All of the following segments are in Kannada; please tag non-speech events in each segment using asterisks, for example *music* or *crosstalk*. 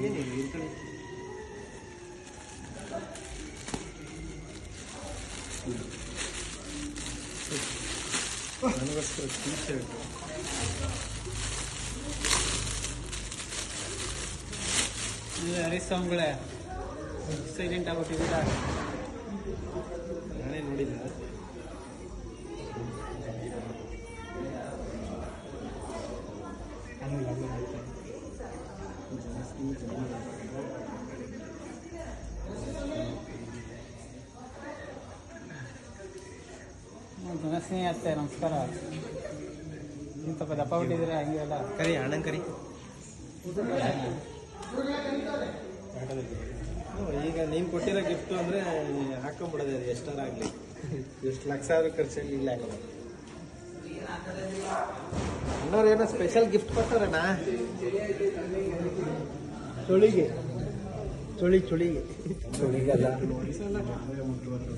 ಏನಿಲ್ಲ ಇರ್ಕೊಳ್ಳಿ ನನಗೋಸ್ಕರ ಟೀ ಶರ್ಟ್ ಹರಿಸ್ವಾಮಿಗಳೇ ಸೈಲೆಂಟ್ ಆಗ್ಬಿಟ್ಟಿದ್ದೀರಾ ನಾನೇ ನೋಡಿಲ್ಲ ಜನಸ್ನೇಹಿ ಅತ್ತೆ ನಮಸ್ಕಾರ ನೀವು ಸ್ವಲ್ಪ ದಪ್ಪ ಬಿಟ್ಟಿದ್ದೀರಾ ಹಂಗೆಲ್ಲ ಕರಿ, ಅಣ್ಣನ್ ಕರಿ. ಈಗ ನೀನು ಕೊಟ್ಟಿರೋ ಗಿಫ್ಟು ಅಂದರೆ ಹಾಕೊಂಬಿಡೋದು ಅದು ಎಷ್ಟಾರ ಆಗಲಿ. ಎಷ್ಟು ಲಕ್ಷ ಆದ್ರೂ ಖರ್ಚಾಗಿ ಇಲ್ಲ ಹಾಕೋದು ಅಣ್ಣವ್ರು ಏನೋ ಸ್ಪೆಷಲ್ ಗಿಫ್ಟ್ ಕೊಡ್ತಾರಣ್ಣ. ಚುಳಿಗೆ. ಚುಳಿ ಚುಳಿಗೆ. ಸುಳಿಗಲ್ಲ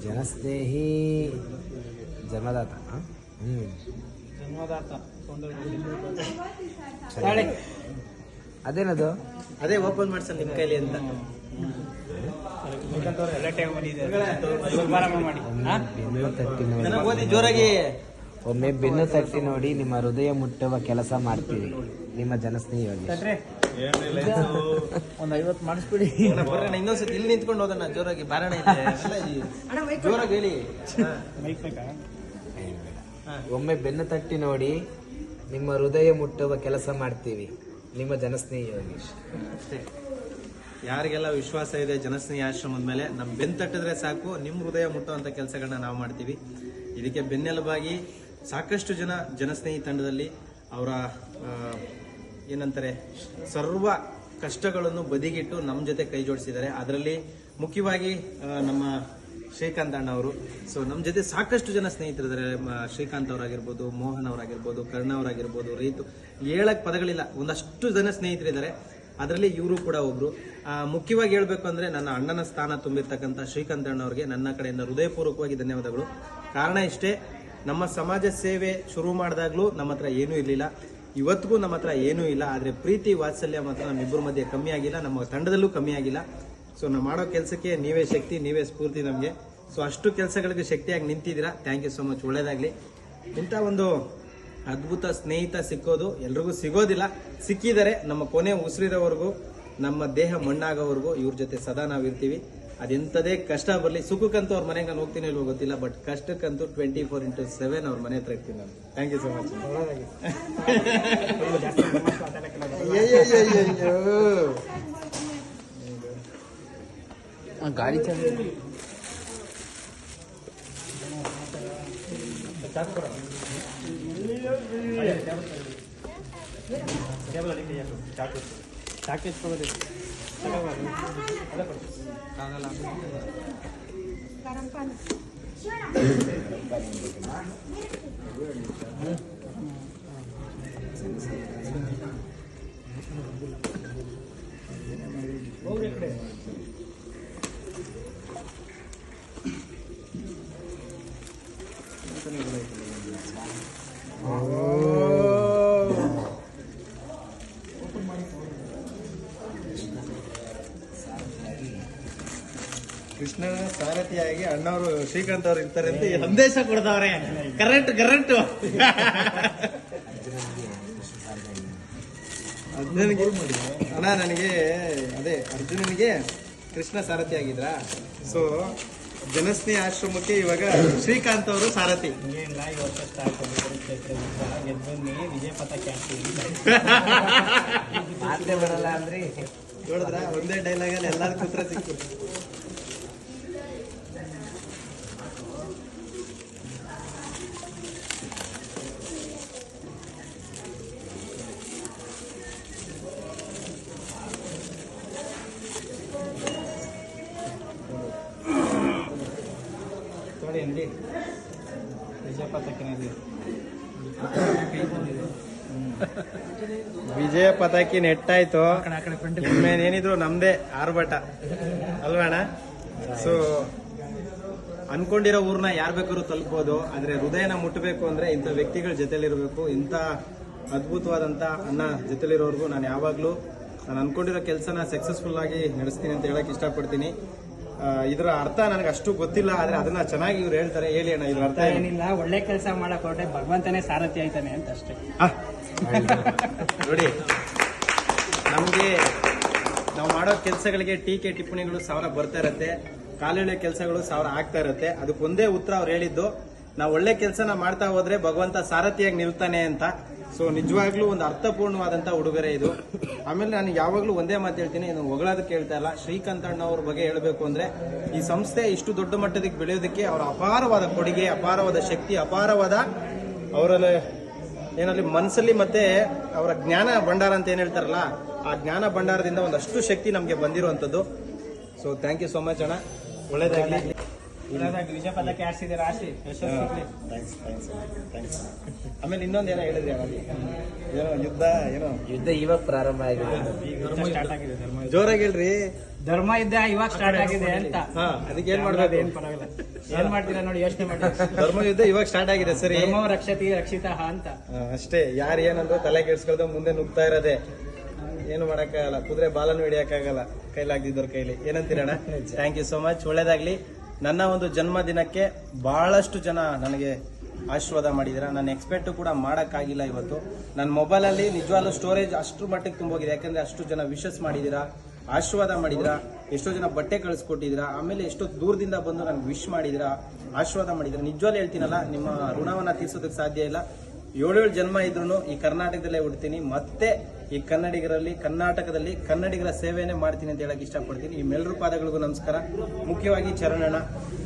ಜನಸ್ನೇಹಿ ಜನ್ಮದಾತ ಹ್ಞೂ ಜನ್ಮದಾತ ಸರಿ. ಅದೇನದು? ಅದೇ ಓಪನ್ ಮಾಡ್ಸಲ್ಲ ನಿಮ್ಮ ಕೈಲಿ ಅಂತ. ಜೋರಾಗಿ *laughs* ಒಮ್ಮೆ ಬೆನ್ನು ತಟ್ಟಿ ನೋಡಿ ನಿಮ್ಮ ಹೃದಯ ಮುಟ್ಟುವ ಕೆಲಸ ಮಾಡ್ತೀವಿ ನಿಮ್ಮ ಜನಸ್ನೇಹಿಯಾಗಿ ಒಂದ್ ಐವತ್ತು ಮಾಡಿಸ್ಬಿಡಿ. ಇನ್ನೊಂದ್ಸತಿ ಇಲ್ಲಿ ನಿಂತ್ಕೊಂಡು ಹೋದಣ್ಣ ಜೋರಾಗಿ ಬಾರಣ ಜೋರಾಗಿ ಹೇಳಿ. ಒಮ್ಮೆ ಬೆನ್ನು ತಟ್ಟಿ ನೋಡಿ ನಿಮ್ಮ ಹೃದಯ ಮುಟ್ಟುವ ಕೆಲಸ ಮಾಡ್ತೀವಿ. ನಿಮ್ಮ ಜನಸ್ನೇಹಿ ಯೋಗೀಶ್ ಅಷ್ಟೇ. ಯಾರಿಗೆಲ್ಲ ವಿಶ್ವಾಸ ಇದೆ ಜನಸ್ನೇಹಿ ಆಶ್ರಮದ ಮೇಲೆ ನಮ್ಮ ಬೆನ್ನು ತಟ್ಟಿದ್ರೆ ಸಾಕು ನಿಮ್ಮ ಹೃದಯ ಮುಟ್ಟುವಂಥ ಕೆಲಸಗಳನ್ನ ನಾವು ಮಾಡ್ತೀವಿ. ಇದಕ್ಕೆ ಬೆನ್ನೆಲುಬಾಗಿ ಸಾಕಷ್ಟು ಜನ ಜನಸ್ನೇಹಿ ತಂಡದಲ್ಲಿ ಅವರ ಏನಂತಾರೆ, ಸರ್ವ ಕಷ್ಟಗಳನ್ನು ಬದಿಗಿಟ್ಟು ನಮ್ಮ ಜೊತೆ ಕೈ ಜೋಡಿಸಿದ್ದಾರೆ. ಅದರಲ್ಲಿ ಮುಖ್ಯವಾಗಿ ನಮ್ಮ ಶ್ರೀಕಾಂತ್ ಅಣ್ಣ ಅವರು. ಸೊ ನಮ್ಮ ಜೊತೆ ಸಾಕಷ್ಟು ಜನ ಸ್ನೇಹಿತರಿದ್ದಾರೆ. ಶ್ರೀಕಾಂತ್ ಅವರಾಗಿರ್ಬೋದು, ಮೋಹನ್ ಅವರಾಗಿರ್ಬೋದು, ಕರ್ಣ ಅವರಾಗಿರ್ಬೋದು, ರೀತು. ಹೇಳಕ್ ಪದಗಳಿಲ್ಲ. ಒಂದಷ್ಟು ಜನ ಸ್ನೇಹಿತರಿದ್ದಾರೆ. ಅದರಲ್ಲಿ ಇವರು ಕೂಡ ಒಬ್ರು. ಮುಖ್ಯವಾಗಿ ಹೇಳಬೇಕು ಅಂದ್ರೆ ನನ್ನ ಅಣ್ಣನ ಸ್ಥಾನ ತುಂಬಿರ್ತಕ್ಕಂಥ ಶ್ರೀಕಾಂತ್ ಅಣ್ಣ ಅವರಿಗೆ ನನ್ನ ಕಡೆಯಿಂದ ಹೃದಯಪೂರ್ವಕವಾಗಿ ಧನ್ಯವಾದಗಳು. ಕಾರಣ ಇಷ್ಟೇ ನಮ್ಮ ಸಮಾಜ ಸೇವೆ ಶುರು ಮಾಡಿದಾಗ್ಲೂ ನಮ್ಮ ಹತ್ರ ಏನೂ ಇರಲಿಲ್ಲ. ಇವತ್ತಿಗೂ ನಮ್ಮ ಹತ್ರ ಏನೂ ಇಲ್ಲ, ಆದರೆ ಪ್ರೀತಿ ವಾತ್ಸಲ್ಯ ಮಾತ್ರ ನಮ್ಮಿಬ್ಬರ ಮಧ್ಯೆ ಕಮ್ಮಿ ಆಗಿಲ್ಲ, ನಮ್ಮ ತಂಡದಲ್ಲೂ ಕಮ್ಮಿ ಆಗಿಲ್ಲ. ಸೊ ನಾವು ಮಾಡೋ ಕೆಲಸಕ್ಕೆ ನೀವೇ ಶಕ್ತಿ, ನೀವೇ ಸ್ಫೂರ್ತಿ ನಮಗೆ. ಸೊ ಅಷ್ಟು ಕೆಲಸಗಳಿಗೆ ಶಕ್ತಿಯಾಗಿ ನಿಂತಿದ್ದೀರಾ? ಥ್ಯಾಂಕ್ ಯು ಸೊ ಮಚ್ ಒಳ್ಳೇದಾಗಲಿ. ಇಂಥ ಒಂದು ಅದ್ಭುತ ಸ್ನೇಹಿತ ಸಿಕ್ಕೋದು ಎಲ್ರಿಗೂ ಸಿಗೋದಿಲ್ಲ. ಸಿಕ್ಕಿದರೆ ನಮ್ಮ ಕೊನೆ ಉಸಿರಿರೋವರೆಗೂ, ನಮ್ಮ ದೇಹ ಮಣ್ಣಾಗೋವರೆಗೂ ಇವ್ರ ಜೊತೆ ಸದಾ ನಾವು ಇರ್ತೀವಿ ಅದೆಂಥದೇ ಕಷ್ಟ ಬರಲಿ ಸುಖಕ್ಕಂತೂ ಅವ್ರ ಮನೆಗೆ ನಾನು ಹೋಗ್ತೀನಿ ಇಲ್ವೋ ಗೊತ್ತಿಲ್ಲ ಬಟ್ ಕಷ್ಟಕ್ಕಂತೂ ಟ್ವೆಂಟಿ ಫೋರ್ ಇಂಟು ಸೆವೆನ್ ಅವ್ರ ಮನೆ ಹತ್ರ ಇರ್ತೀನಿ ನಾನು ಥ್ಯಾಂಕ್ ಯು ಸೊ ಮಚ್ ಗಾಡಿ ಚಾಲು Oh, yeah, yeah. ಸಾರಥಿಯಾಗಿ ಅಣ್ಣವರು ಶ್ರೀಕಾಂತ್ ಅವ್ರು ಇರ್ತಾರೆ ಅಂತ ಸಂದೇಶ ಕೊಡ್ತಾವ್ರೆ ಕರೆಂಟ್ ಕರೆಂಟ್ ಅರ್ಜುನನಿಗೆ ಅಣ್ಣ ನನಗೆ ಅದೇ ಅರ್ಜುನನಿಗೆ ಕೃಷ್ಣ ಸಾರಥಿ ಆಗಿದ್ರ? ಸೊ ಜನಸ್ನೇಹ ಆಶ್ರಮಕ್ಕೆ ಇವಾಗ ಶ್ರೀಕಾಂತ್ ಅವರು ಸಾರಥಿ. ಏನಿಲ್ಲ ಈ ವರ್ಷ ಸ್ಟಾರ್ಟ್ ಗೆದ್ದು ಬನ್ನಿ ವಿಜಯ ಪತಾಕೆ ಹಾಕ್ತೀವಿ ಬರಲ್ಲ ಅಂದ್ರಿ. ನೋಡಿದ್ರ? ಒಂದೇ ಡೈಲಾಗ್ ಅಲ್ಲಿ ಎಲ್ಲಾರು ಕೂತ್ರ ಸಿಕ್ಕು ನೋಡಿ ಅಂಡಿ ವಿಜಯ ಪತಾಕಿ ನೆಟ್ಟಾಯ್ತು. ಏನಿದ್ರು ನಮ್ದೇ ಆರ್ಭಟ. ಅಲ್ವಾಣ ಸೊ ಅನ್ಕೊಂಡಿರೋ ಊರ್ನ ಯಾರ್ ಬೇಕಾದ್ರೂ ತಲುಪಬಹುದು ಆದ್ರೆ ಹೃದಯನ ಮುಟ್ಟಬೇಕು ಅಂದ್ರೆ ಇಂಥ ವ್ಯಕ್ತಿಗಳ ಜೊತೆಲಿರ್ಬೇಕು. ಇಂಥ ಅದ್ಭುತವಾದಂತ ಅನ್ನ ಜೊತೆಲಿರೋರ್ಗು ನಾನು ಯಾವಾಗ್ಲೂ ನಾನು ಅನ್ಕೊಂಡಿರೋ ಕೆಲಸನ ಸಕ್ಸಸ್ಫುಲ್ ಆಗಿ ನಡೆಸ್ತೀನಿ ಅಂತ ಹೇಳಕ್ ಇಷ್ಟಪಡ್ತೀನಿ. ಇದರ ಅರ್ಥ ನನಗೆ ಅಷ್ಟು ಗೊತ್ತಿಲ್ಲ ಆದ್ರೆ ಅದನ್ನ ಚೆನ್ನಾಗಿ ಇವ್ರು ಹೇಳ್ತಾರೆ. ಹೇಳಿ ಅಣ್ಣ ಇದ್ರ ಅರ್ಥ ಏನಿಲ್ಲ ಒಳ್ಳೆ ಕೆಲಸ ಮಾಡಕ್ ಹೊರಟೆ ಭಗವಂತನೇ ಸಾರಥಿ ಆಯ್ತಾನೆ ಅಂತ ಅಷ್ಟೇ. ನೋಡಿ ನಮಗೆ ನಾವು ಮಾಡೋ ಕೆಲಸಗಳಿಗೆ ಟೀಕೆ ಟಿಪ್ಪಣಿಗಳು ಸಾವಿರ ಬರ್ತಾ ಇರತ್ತೆ ಕಾಲೆಳೆ ಕೆಲಸಗಳು ಸಾವಿರ ಆಗ್ತಾ ಇರತ್ತೆ. ಅದಕ್ಕೊಂದೇ ಉತ್ತರ ಅವ್ರು ಹೇಳಿದ್ದು ನಾವು ಒಳ್ಳೆ ಕೆಲಸನ ಮಾಡ್ತಾ ಹೋದ್ರೆ ಭಗವಂತ ಸಾರಥಿಯಾಗಿ ನಿಲ್ತಾನೆ ಅಂತ. ಸೊ ನಿಜವಾಗ್ಲೂ ಒಂದು ಅರ್ಥಪೂರ್ಣವಾದಂತ ಉಡುಗೊರೆ ಇದು. ಆಮೇಲೆ ನಾನು ಯಾವಾಗ್ಲೂ ಒಂದೇ ಮಾತು ಹೇಳ್ತೀನಿ ಇದು ಹೊಗಳೋದಕ್ಕೆ ಹೇಳ್ತಾ ಇಲ್ಲ. ಶ್ರೀಕಾಂತ್ ಅಣ್ಣ ಅವ್ರ ಬಗ್ಗೆ ಹೇಳಬೇಕು ಅಂದ್ರೆ, ಈ ಸಂಸ್ಥೆ ಇಷ್ಟು ದೊಡ್ಡ ಮಟ್ಟದಕ್ಕೆ ಬೆಳೆಯೋದಕ್ಕೆ ಅವರ ಅಪಾರವಾದ ಕೊಡುಗೆ, ಅಪಾರವಾದ ಶಕ್ತಿ, ಅಪಾರವಾದ ಅವರಲ್ಲಿ ಏನಲ್ಲಿ ಮನಸ್ಸಲ್ಲಿ ಮತ್ತೆ ಅವರ ಜ್ಞಾನ ಭಂಡಾರ ಅಂತ ಏನ್ ಹೇಳ್ತಾರಲ್ಲ, ಆ ಜ್ಞಾನ ಭಂಡಾರದಿಂದ ಒಂದಷ್ಟು ಶಕ್ತಿ ನಮಗೆ ಬಂದಿರುವಂತದ್ದು so thank you so much ಅಣ್ಣ. ಒಳ್ಳೇದಾಗ್ಲಿ. ಆಮೇಲೆ ಇನ್ನೊಂದು ಏನೋ ಹೇಳಿದ್ರಿ. ಏನೋ ಯುದ್ಧ ಏನೋ. ಯುದ್ಧ ಇವಾಗ ಪ್ರಾರಂಭ ಆಗಿದೆ. ಜೋರಾಗಿ ಹೇಳ್ರಿ. ಧರ್ಮ ಇದ್ದ ಇವಾಗ ಸ್ಟಾರ್ಟ್ ಆಗಿದೆ ಅಂತ. ಹಾ ಅದಕ್ಕೆ ಏನ್ ಮಾಡ್ಬೇಕು? ಏನ್ ಪರವಾಗಿಲ್ಲ. ಏನ್ ಮಾಡ್ತೀರಾ ನೋಡಿ ಯೋಚನೆ ಮಾಡಿ. ಧರ್ಮ ಯುದ್ಧ ಇವಾಗ ಸ್ಟಾರ್ಟ್ ಆಗಿದೆ ಸರಿ. ಧರ್ಮ ರಕ್ಷತಿ ರಕ್ಷಿತ ಅಂತ. ಅಷ್ಟೇ. ಯಾರು ಏನಂದ್ರು ತಲೆ ಕೆಡ್ಸ್ಕೊಳ್ದು ಮುಂದೆ ನುಗ್ತಾ ಇರೋದೆ. ಏನು ಮಾಡಕ್ಕಾಗಲ್ಲ. ಕುದುರೆ ಬಾಲನ್ನು ಹಿಡಿಯಕ್ಕಾಗಲ್ಲ. ಕೈಲಾಗ್ದಿದ್ದವ್ರ ಕೈಲಿ. ಏನಂತೀರಣ್ಣ? ಥ್ಯಾಂಕ್ ಯು ಸೋ ಮಚ್ ಒಳ್ಳೇದಾಗ್ಲಿ. ನನ್ನ ಒಂದು ಜನ್ಮ ದಿನಕ್ಕೆ ಬಹಳಷ್ಟು ಜನ ನನಗೆ ಆಶೀರ್ವಾದ ಮಾಡಿದ್ದೀರಾ ನಾನು ಎಕ್ಸ್ಪೆಕ್ಟ್ ಕೂಡ ಮಾಡೋಕ್ಕಾಗಿಲ್ಲ ಇವತ್ತು. ನನ್ನ ಮೊಬೈಲಲ್ಲಿ ನಿಜವಾಗ್ಲೂ ಸ್ಟೋರೇಜ್ ಅಷ್ಟು ಮಟ್ಟಿಗೆ ತುಂಬೋಗಿದೆ. ಯಾಕಂದ್ರೆ ಅಷ್ಟು ಜನ ವಿಶಸ್ ಮಾಡಿದ್ದೀರಾ ಆಶೀರ್ವಾದ ಮಾಡಿದಿರಾ, ಎಷ್ಟೋ ಜನ ಬಟ್ಟೆ ಕಳಿಸ್ಕೊಟ್ಟಿದ್ದೀರಾ ಆಮೇಲೆ ಎಷ್ಟೋ ದೂರದಿಂದ ಬಂದು ನನಗೆ ವಿಶ್ ಮಾಡಿದಿರಾ, ಆಶೀರ್ವಾದ ಮಾಡಿದಿರಾ. ನಿಜವಾಗ್ಲೂ ಹೇಳ್ತೀನಲ್ಲ, ನಿಮ್ಮ ಋಣವನ್ನ ತೀರ್ಸೋದಕ್ಕೆ ಸಾಧ್ಯ ಇಲ್ಲ. ಏಳೇಳು ಜನ್ಮ ಇದ್ರು ಈ ಕರ್ನಾಟಕದಲ್ಲೇ ಹುಡ್ತೀನಿ ಮತ್ತೆ ಈ ಕನ್ನಡಿಗರಲ್ಲಿ, ಕರ್ನಾಟಕದಲ್ಲಿ ಕನ್ನಡಿಗರ ಸೇವೆಯೇ ಮಾಡ್ತೀನಿ ಅಂತ ಹೇಳಕ್ ಇಷ್ಟಪಡ್ತೀನಿ. ನಿಮ್ಮೆಲ್ಲರೂ ಪಾದಗಳಿಗೂ ನಮಸ್ಕಾರ. ಮುಖ್ಯವಾಗಿ ಚರಣಣ್ಣ,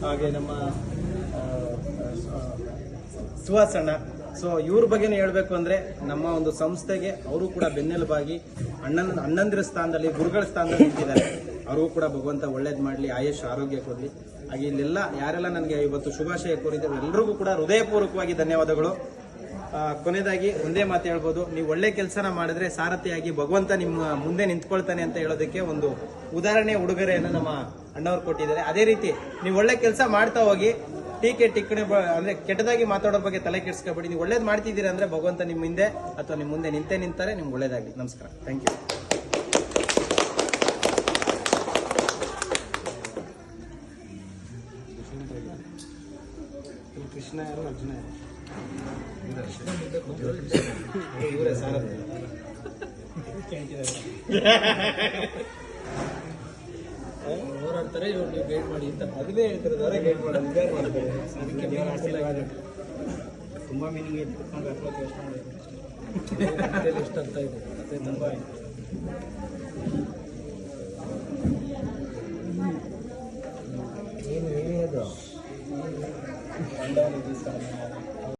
ಹಾಗೆ ನಮ್ಮ ಸುಹಾಸಣ್ಣ ಸೊ ಇವ್ರ ಬಗ್ಗೆನೇ ಹೇಳಬೇಕು ಅಂದ್ರೆ ನಮ್ಮ ಒಂದು ಸಂಸ್ಥೆಗೆ ಅವರು ಕೂಡ ಬೆನ್ನೆಲುಬಾಗಿ ಅಣ್ಣನ, ಅಣ್ಣಂದಿರ ಸ್ಥಾನದಲ್ಲಿ, ಗುರುಗಳ ಸ್ಥಾನದಲ್ಲಿ ನಿಂತಿದ್ದಾರೆ. ಅವ್ರಿಗೂ ಕೂಡ ಭಗವಂತ ಒಳ್ಳೇದು ಮಾಡಲಿ, ಆಯುಷ್, ಆರೋಗ್ಯ ಕೊಡಲಿ. ಹಾಗೆ ಇಲ್ಲೆಲ್ಲ ಯಾರೆಲ್ಲ ನನಗೆ ಇವತ್ತು ಶುಭಾಶಯ ಕೋರಿದ್ದಾರೆ ಎಲ್ಲರಿಗೂ ಕೂಡ ಹೃದಯಪೂರ್ವಕವಾಗಿ ಧನ್ಯವಾದಗಳು. ಕೊನೆಯದಾಗಿ ಒಂದೇ ಮಾತು ಹೇಳ್ಬೋದು. ನೀವು ಒಳ್ಳೆ ಕೆಲಸನ ಮಾಡಿದ್ರೆ ಸಾರಥಿಯಾಗಿ ಭಗವಂತ ನಿಮ್ಮ ಮುಂದೆ ನಿಂತ್ಕೊಳ್ತಾನೆ ಅಂತ ಹೇಳೋದಕ್ಕೆ ಒಂದು ಉದಾಹರಣೆ ಉಡುಗೊರೆಯನ್ನು ನಮ್ಮ ಅಣ್ಣವ್ರು ಕೊಟ್ಟಿದ್ದಾರೆ. ಅದೇ ರೀತಿ ನೀವು ಒಳ್ಳೆ ಕೆಲಸ ಮಾಡ್ತಾ ಹೋಗಿ, ಟೀಕೆ ಟಿಕ್ಕಣೆ ಅಂದ್ರೆ ಕೆಟ್ಟದಾಗಿ ಮಾತಾಡೋ ಬಗ್ಗೆ ತಲೆ ಕೆಡಿಸ್ಕೊಬೇಡಿ. ನೀವು ಒಳ್ಳೇದು ಮಾಡ್ತಿದ್ದೀರಾ ಅಂದ್ರೆ ಭಗವಂತ ನಿಮ್ಮ ಹಿಂದೆ ಅಥವಾ ನಿಮ್ಮ ಮುಂದೆ ನಿಂತೇ ನಿಂತಾರೆ, ನಿಮ್ಗೆ ಒಳ್ಳೇದಾಗಲಿ. ನಮಸ್ಕಾರ. ಥ್ಯಾಂಕ್ ಯು ಕೃಷ್ಣ ಯಾರು ಅರ್ಜುನ ಯಾರು? ಇವರೇ ಸಾರಥಿ ಹೋರಾಡ್ತಾರೆ ಇವ್ರು ನೀವು ಗೈಡ್ ಮಾಡಿ ಅಂತ ಅದನ್ನೇ ಹೇಳ್ತಿರೋದಾರೆ ಗೈಡ್ ಮಾಡೋದು ಇದ್ಯಾರು ಮಾಡ್ತಾರೆ ಅದಕ್ಕೆ ನೀವು ಆಡ್ಸಿಲ್ಲ ತುಂಬಾ ಮೀನಿಂಗ್ ಇಟ್ಕೊಂಡು ಅಪ್ರೋಚ್ ಯೋಚನೆ ಮಾಡಿದ್ರು ಎಷ್ಟು ಅಂತ ಇದೆ ಮತ್ತೆ ತುಂಬ ಏನು ಹೇಳಿ ಅದು